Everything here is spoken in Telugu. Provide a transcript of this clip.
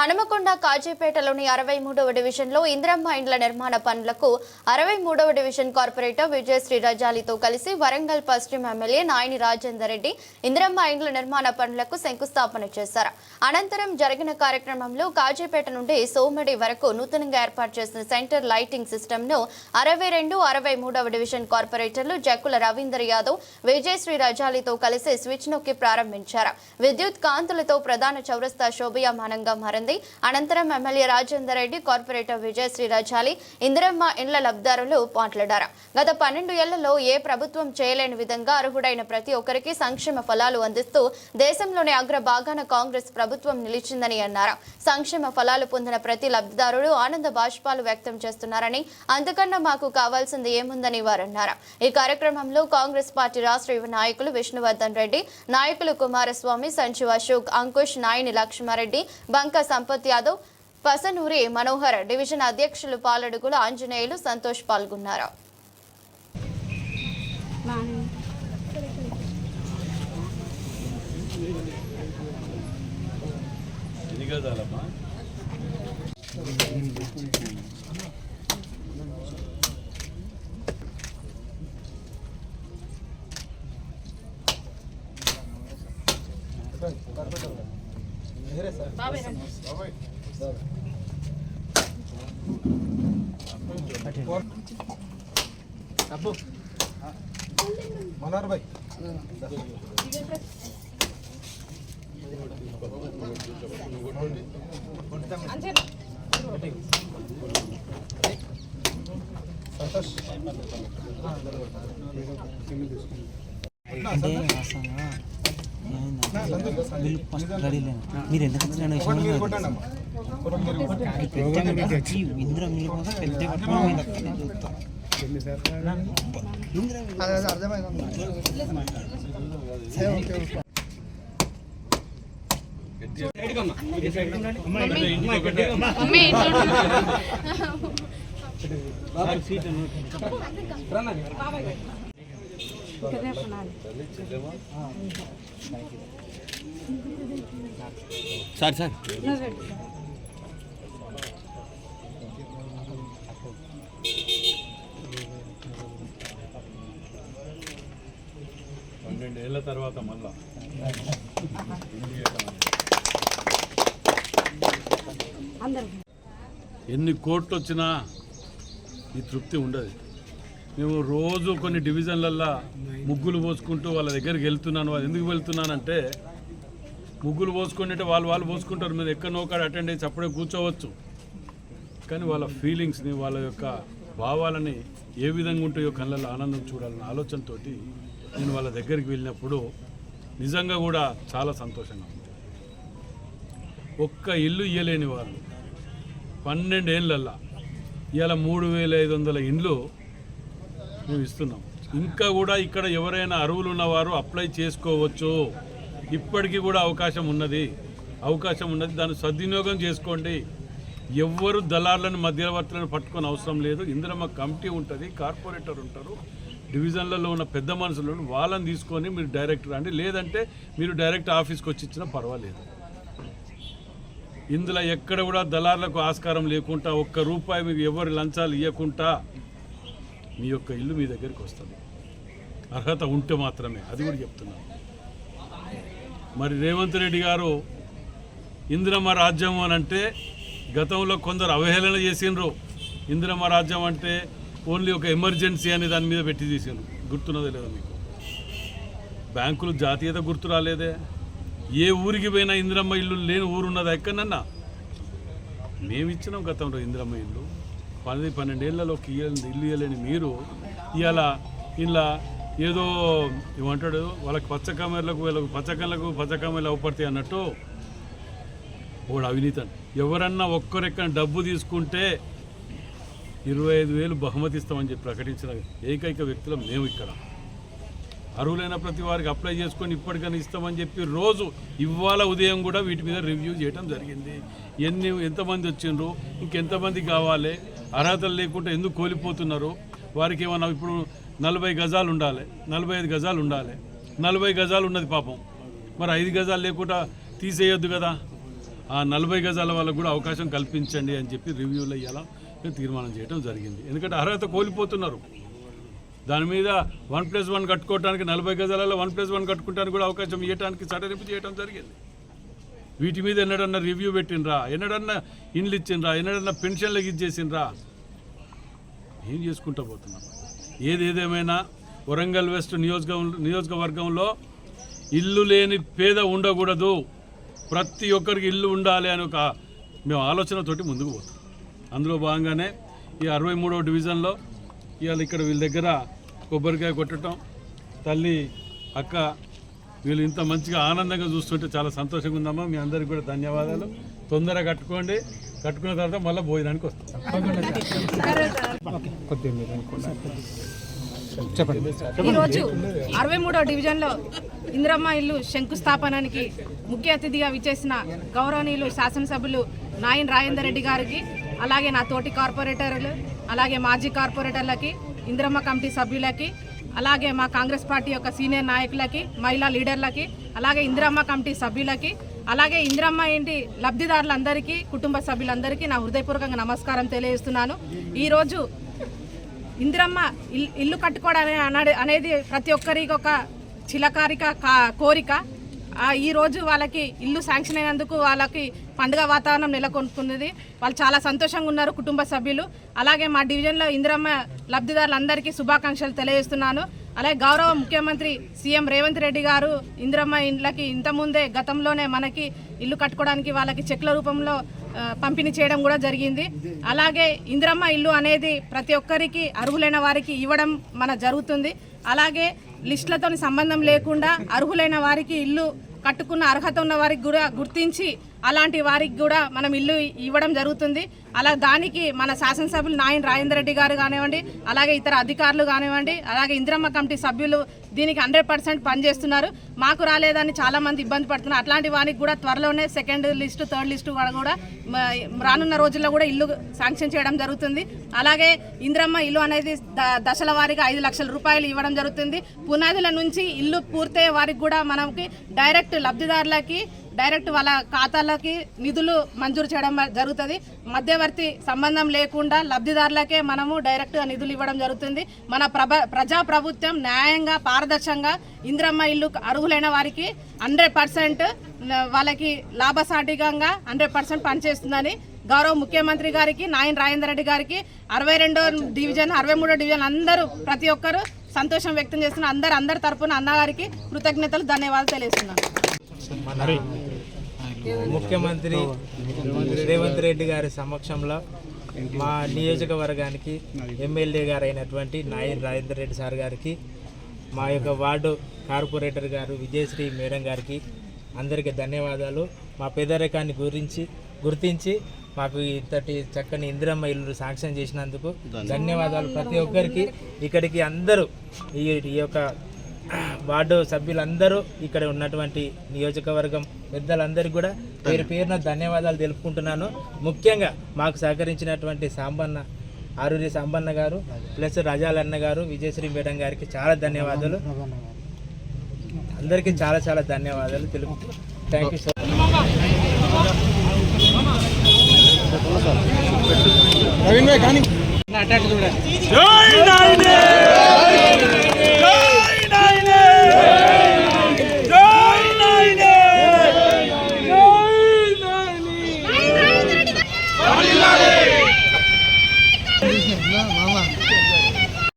హనుమకొండ కాజీపేటలోని అరవై మూడవ డివిజన్లో ఇందిరమ్మ ఇండ్ల నిర్మాణ పనులకు అరవై మూడవ డివిజన్ కార్పొరేటర్ విజయశ్రీ రజాలితో కలిసి వరంగల్ పశ్చిమ ఎమ్మెల్యే నాయని రాజేందర్ రెడ్డి ఇందిరమ్మ ఇండ్ల నిర్మాణ పనులకు శంకుస్థాపన చేశారు. అనంతరం జరిగిన కార్యక్రమంలో కాజీపేట నుండి సోమడి వరకు నూతనంగా ఏర్పాటు చేసిన సెంటర్ లైటింగ్ సిస్టమ్ను అరవై రెండు అరవై మూడవ డివిజన్ కార్పొరేటర్లు జక్కుల రవీందర్ యాదవ్ విజయశ్రీ రజాలితో కలిసి స్విచ్ నొక్కి ప్రారంభించారు. విద్యుత్ కాంతులతో ప్రధాన చౌరస్తా శోభయామానంగా మారింది అనంతరం ఎమ్మెల్యే రాజేందర్ రెడ్డి కార్పొరేటర్ విజయశ్రీ రజాలి ఇందిరమ్మ ఇండ్ల లబ్ధారులు మాట్లాడారు. గత పన్నెండు ఏళ్ళలో ఏ ప్రభుత్వం చేయలేని విధంగా అర్హుడైన ప్రతి ఒక్కరికి సంక్షేమ ఫలాలు అందిస్తూ దేశంలోని అగ్రభాగాన కాంగ్రెస్ ప్రభుత్వం నిలిచిందని అన్నారు. సంక్షేమ ఫలాలు పొందిన ప్రతి లబ్ధిదారుడు ఆనంద బాష్పాలు వ్యక్తం చేస్తున్నారని అంతకన్నా మాకు కావాల్సింది ఏముందని వారన్నారు. ఈ కార్యక్రమంలో కాంగ్రెస్ పార్టీ రాష్ట్ర యువ నాయకులు విష్ణువర్ధన్ రెడ్డి నాయకులు కుమారస్వామి సంజీవ్ అశోక్ అంకుష్ నాయని లక్ష్మారెడ్డి బంక సంపత్ యాదవ్ పసనూరి మనోహర్ డివిజన్ అధ్యక్షులు పాలడుగుల ఆంజనేయులు సంతోష్ పాల్గొన్నారు. ఎన్ని మనోహర్ భాయ్ సంతోష్ అంటే వీళ్ళు ఫస్ట్ రెడీ లేను మీరు ఎందుకు వచ్చిన విషయం ఇంద్ర మిల్లు కోసం పెద్ద సార్ సార్. పన్నెండు ఏళ్ళ తర్వాత మళ్ళా. ఎన్ని కోట్లు వచ్చినా ఈ తృప్తి ఉండదు. మేము రోజు కొన్ని డివిజన్లల్లో ముగ్గులు పోసుకుంటూ వాళ్ళ దగ్గరికి వెళ్తున్నాను. వాళ్ళు ఎందుకు వెళ్తున్నానంటే ముగ్గులు పోసుకుంటే వాళ్ళు వాళ్ళు పోసుకుంటారు. మీరు ఎక్కడనో ఒకటి అటెండ్ చేసి అప్పుడే కూర్చోవచ్చు. కానీ వాళ్ళ ఫీలింగ్స్ని వాళ్ళ యొక్క భావాలని ఏ విధంగా ఉంటాయో కళ్ళల్లో ఆనందం చూడాలన్న ఆలోచనతో నేను వాళ్ళ దగ్గరికి వెళ్ళినప్పుడు నిజంగా కూడా చాలా సంతోషంగా ఉంది. ఒక్క ఇల్లు ఇయ్యలేని వాళ్ళు పన్నెండేళ్ళల్లా ఇవాళ మూడు వేల ఐదు వందల ఇండ్లు మేము ఇస్తున్నాం. ఇంకా కూడా ఇక్కడ ఎవరైనా అరువులు ఉన్నవారు అప్లై చేసుకోవచ్చు. ఇప్పటికీ కూడా అవకాశం ఉన్నది. అవకాశం ఉన్నది. దాన్ని సద్వినియోగం చేసుకోండి. ఎవ్వరు దళార్లను మధ్యవర్తులను పట్టుకొని అవసరం లేదు. ఇందిరమ్మ కమిటీ ఉంటుంది కార్పొరేటర్ ఉంటారు. డివిజన్లలో ఉన్న పెద్ద మనుషులు వాళ్ళని తీసుకొని మీరు డైరెక్ట్ రండి. లేదంటే మీరు డైరెక్ట్ ఆఫీస్కి వచ్చి ఇచ్చినా పర్వాలేదు. ఇందులో ఎక్కడ కూడా దళార్లకు ఆస్కారం లేకుండా ఒక్క రూపాయి మీకు ఎవరు లంచాలు ఇవ్వకుండా మీ యొక్క ఇల్లు మీ దగ్గరికి వస్తుంది. అర్హత ఉంటే మాత్రమే. అది కూడా చెప్తున్నాను. మరి రేవంత్ రెడ్డి గారు ఇందిరమ్మ రాజ్యం అని అంటే గతంలో కొందరు అవహేళన చేసినారు ఇందిరమ్మ రాజ్యం అంటే ఓన్లీ ఒక ఎమర్జెన్సీ అనే దాని మీద పెట్టి తీసాను గుర్తున్నదే లేదా మీకు? బ్యాంకులు జాతీయత గుర్తు రాలేదే? ఏ ఊరికి పోయినా ఇందిరమ్మ ఇల్లు లేని ఊరు ఉన్నదా ఎక్కడన్నా మేము ఇచ్చినాం గతంలో ఇందిరమ్మ ఇల్లు. పది పన్నెండేళ్ళలోకి ఇల్లు ఇవ్వలేని మీరు ఇలా ఇలా ఏదో ఏమంటాడు వాళ్ళకి పచ్చకమ్మలకు కళ్ళకు పచ్చ పచ్చకమ్మలు అవపడతాయి అన్నట్టు వాడు అవినీతి ఎవరన్నా ఒక్కరెక్కడ డబ్బు తీసుకుంటే ఇరవై ఐదు వేలు బహుమతి ఇస్తామని చెప్పి ప్రకటించిన ఏకైక వ్యక్తులు మేము ఇక్కడ. అర్హులైన ప్రతి వారికి అప్లై చేసుకొని ఇప్పటికైనా ఇస్తామని చెప్పి రోజు ఇవాళ ఉదయం కూడా వీటి మీద రివ్యూ చేయడం జరిగింది. ఎన్ని ఎంతమంది వచ్చిండ్రు ఇంకెంతమంది కావాలి అర్హతలు లేకుండా ఎందుకు కోల్పోతున్నారు? వారికి ఏమన్నా ఇప్పుడు నలభై గజాలు ఉండాలి. నలభై ఐదు గజాలు ఉండాలి. నలభై గజాలు ఉన్నది పాపం. మరి ఐదు గజాలు లేకుండా తీసేయొద్దు కదా. ఆ నలభై గజాల వాళ్ళకు కూడా అవకాశం కల్పించండి అని చెప్పి రివ్యూలో అయ్యేలా తీర్మానం చేయడం జరిగింది. ఎందుకంటే అర్హత కోల్పోతున్నారు. దాని మీద వన్ ప్లస్ వన్ కట్టుకోవడానికి నలభై గజాలలో వన్ ప్లస్ వన్ కట్టుకోవడానికి కూడా అవకాశం ఇవ్వడానికి సడలింపు చేయడం జరిగింది. వీటి మీద ఎన్నడన్నా రివ్యూ పెట్టినరా ఎన్నడన్నా ఇండ్లు ఇచ్చిండ్రా? ఎన్నడన్నా పెన్షన్లకు ఇచ్చేసిండ్రా ఏం చేసుకుంటా పోతున్నాం? ఏది ఏదేమైనా వరంగల్ వెస్ట్ నియోజక నియోజకవర్గంలో ఇల్లు లేని పేద ఉండకూడదు. ప్రతి ఒక్కరికి ఇల్లు ఉండాలి అని ఒక మేము ఆలోచనతోటి ముందుకు పోతాం అందులో భాగంగానే ఈ అరవై మూడవ డివిజన్లో ఇవాళ ఇక్కడ వీళ్ళ దగ్గర కొబ్బరికాయ కొట్టడం తల్లి అక్క వీళ్ళు ఇంత మంచిగా ఆనందంగా చూస్తుంటే చాలా సంతోషంగా ఉందమ్మా. మీ అందరికీ కూడా ధన్యవాదాలు. తొందరగా కట్టుకోండి. కట్టుకున్న తర్వాత మళ్ళీ భోజనానికి వస్తాం. చెప్పండి ఈరోజు అరవై మూడో డివిజన్లో ఇందిరమ్మ ఇల్లు శంకుస్థాపనానికి ముఖ్య అతిథిగా విచ్చేసిన గౌరవనీయులు శాసనసభ్యులు నాయన్ రాజేందర్ రెడ్డి గారికి అలాగే నా తోటి కార్పొరేటర్లు అలాగే మాజీ కార్పొరేటర్లకి ఇందిరమ్మ కమిటీ సభ్యులకి అలాగే మా కాంగ్రెస్ పార్టీ యొక్క సీనియర్ నాయకులకి మహిళా లీడర్లకి అలాగే ఇందిరమ్మ కమిటీ సభ్యులకి అలాగే ఇందిరమ్మ ఇంటి లబ్ధిదారులందరికీ కుటుంబ సభ్యులందరికీ నా హృదయపూర్వకంగా నమస్కారం తెలియజేస్తున్నాను. ఈరోజు ఇందిరమ్మ ఇల్లు కట్టుకోవడం అనేది ప్రతి ఒక్కరికి ఒక చిలకారిక కా- కోరిక. ఈరోజు వాళ్ళకి ఇల్లు శాంక్షన్ అయినందుకు వాళ్ళకి పండుగ వాతావరణం నెలకొనుకున్నది వాళ్ళు చాలా సంతోషంగా ఉన్నారు కుటుంబ సభ్యులు. అలాగే మా డివిజన్లో ఇందిరమ్మ లబ్ధిదారులందరికీ శుభాకాంక్షలు తెలియజేస్తున్నాను. అలాగే గౌరవ ముఖ్యమంత్రి సీఎం రేవంత్ రెడ్డి గారు ఇందిరమ్మ ఇండ్లకి ఇంతకుముందే గతంలోనే మనకి ఇల్లు కట్టుకోవడానికి వాళ్ళకి చెక్ల రూపంలో పంపిణీ చేయడం కూడా జరిగింది. అలాగే ఇందిరమ్మ ఇల్లు అనేది ప్రతి ఒక్కరికి అర్హులైన వారికి ఇవ్వడం మన జరుగుతుంది. అలాగే లిస్టులతో సంబంధం లేకుండా అర్హులైన వారికి ఇల్లు కట్టుకున్న అర్హత ఉన్న వారికి కూడా గుర్తించి అలాంటి వారికి కూడా మనం ఇల్లు ఇవ్వడం జరుగుతుంది. అలా దానికి మన శాసనసభ్యులు నాయన్ రాజేందర్ రెడ్డి గారు కానివ్వండి అలాగే ఇతర అధికారులు కానివ్వండి అలాగే ఇందిరమ్మ కమిటీ సభ్యులు దీనికి హండ్రెడ్ పర్సెంట్ పనిచేస్తున్నారు. మాకు రాలేదని చాలా మంది ఇబ్బంది పడుతున్నారు. అట్లాంటి వారికి కూడా త్వరలోనే సెకండ్ లిస్టు థర్డ్ లిస్టు కూడా రానున్న రోజుల్లో కూడా ఇల్లు శాంక్షన్ చేయడం జరుగుతుంది. అలాగే ఇందిరమ్మ ఇల్లు అనేది దశల వారీగా ఐదు లక్షల రూపాయలు ఇవ్వడం జరుగుతుంది. పునాదుల నుంచి ఇల్లు పూర్తయ్యే వారికి కూడా మనకి డైరెక్ట్ లబ్ధిదారులకి డైరెక్ట్ వాళ్ళ ఖాతాలకి నిధులు మంజూరు చేయడం జరుగుతుంది. మధ్యవర్తి సంబంధం లేకుండా లబ్ధిదారులకే మనము డైరెక్ట్గా నిధులు ఇవ్వడం జరుగుతుంది. మన ప్రభ ప్రజా ప్రభుత్వం న్యాయంగా పారదర్శకంగా ఇందిరమ్మ ఇల్లు అర్హులైన వారికి హండ్రెడ్ పర్సెంట్ వాళ్ళకి లాభసాటికంగా హండ్రెడ్ పర్సెంట్ పనిచేస్తుందని గౌరవ ముఖ్యమంత్రి గారికి నాయన్ రాజేందర్ రెడ్డి గారికి అరవై రెండో డివిజన్ అరవై మూడో డివిజన్ అందరూ ప్రతి ఒక్కరూ సంతోషం వ్యక్తం చేస్తున్న అందరు అందరి తరపున అన్నగారికి కృతజ్ఞతలు ధన్యవాదాలు తెలియజేస్తున్నాను. మన ముఖ్యమంత్రి రేవంత్ రెడ్డి గారి సమక్షంలో మా నియోజకవర్గానికి ఎమ్మెల్యే గారు అయినటువంటి నాయన్ రాజేందర్ రెడ్డి సార్ గారికి మా యొక్క వార్డు కార్పొరేటర్ గారు విజయశ్రీ మేడం గారికి అందరికీ ధన్యవాదాలు. మా పేదరికాన్ని గురించి గుర్తించి మాకు ఇంతటి చక్కని ఇందిరమ్మ ఇల్లు శాంక్షన్ చేసినందుకు ధన్యవాదాలు. ప్రతి ఒక్కరికి ఇక్కడికి అందరూ ఈ ఈ యొక్క వార్డు సభ్యులందరూ ఇక్కడ ఉన్నటువంటి నియోజకవర్గం పెద్దలందరికీ కూడా పేరు పేరున ధన్యవాదాలు తెలుపుకుంటున్నాను. ముఖ్యంగా మాకు సహకరించినటువంటి సాంబన్న ఆరూరి సాంబన్న గారు ప్లస్ రజాలన్న గారు విజయశ్రీ మేడం గారికి చాలా ధన్యవాదాలు. అందరికీ చాలా చాలా ధన్యవాదాలు తెలుపు థ్యాంక్ యూ సో ప్రవీణ్ భాయ్ కానీ జై నాయనే